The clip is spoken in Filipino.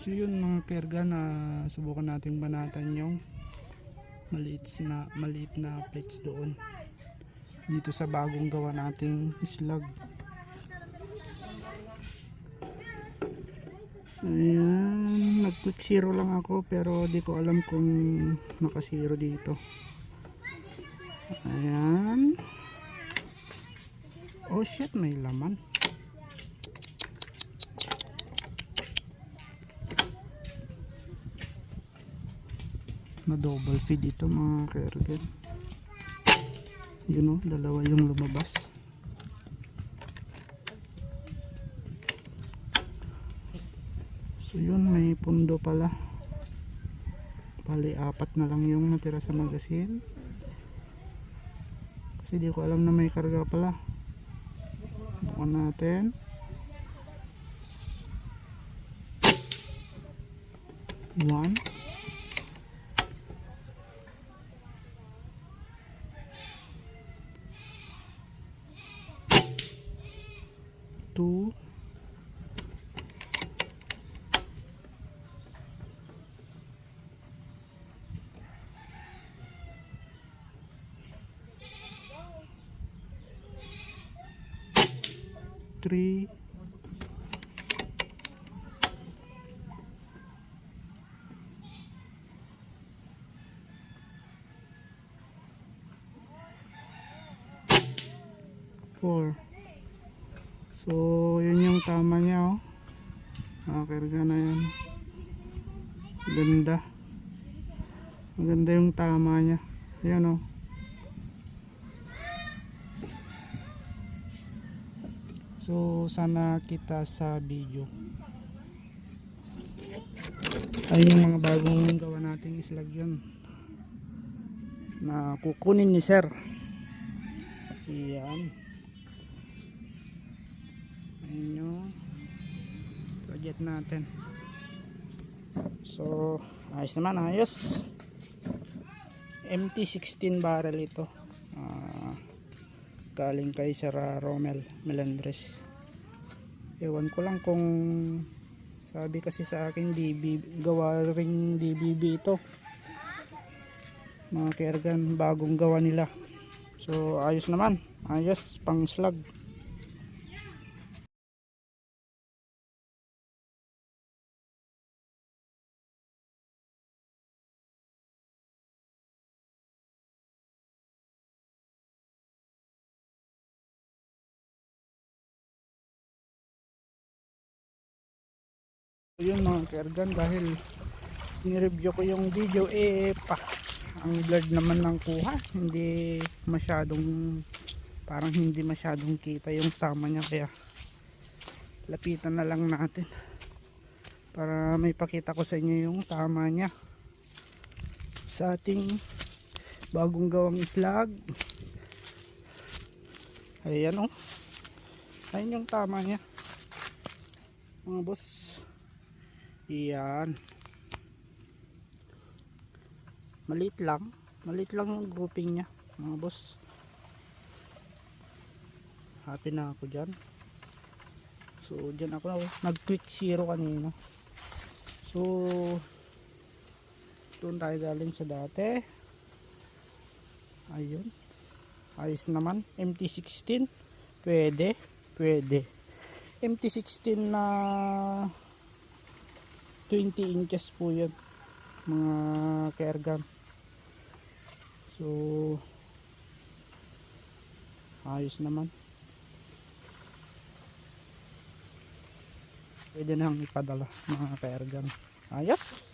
So yun mga kerga na subukan nating banatan yung maliit na maliit na plates doon dito sa bagong gawa nating slug. Ayan, nag quick zero lang ako pero di ko alam kung naka zero dito. Ayan. Oh shit, may laman. Na double feed ito mga kergen. Yun o dalawa yung lumabas. So yun may pundo pala. Bali apat na lang yung natira sa magasin. Kasi di ko alam na may karga pala. Bukan natin. One Two, three, four. So, yun yung tama niya, oh. Nakakarga na yan. Ganda. Maganda yung tama niya. Ayan, oh. So, sana kita sa video. Ay yung mga bagong gawa nating islag yun. Na kukunin ni sir. Ayan. Ayan yung project natin. So, ayos naman, ayos. MT-16 barrel ito. Ah, galing kay Sir ah, Romel Melendres. Ewan ko lang kung sabi kasi sa akin DB, gawa ring DBB ito. Mga kergan, bagong gawa nila. So, ayos naman. Ayos, pang slug. Yun mga kergan dahil nireview ko yung video eh pa. Ang blurred naman ng kuha hindi masyadong parang hindi masyadong kita yung tama niya kaya lapitan na lang natin para may pakita ko sa inyo yung tama niya sa ating bagong gawang islag ayan o ayan yung tama niya mga boss Iyan. Maliit lang. Maliit lang yung grouping niya, mga boss. Happy na ako dyan. So, dyan ako nag-quick zero kanina. So, doon tayo galing sa dati. Ayun. Ayos naman. MT-16. Pwede. Pwede. MT-16 na 20 inches po yan mga kergan so ayos naman. Pwede nang ipadala mga kergan ayos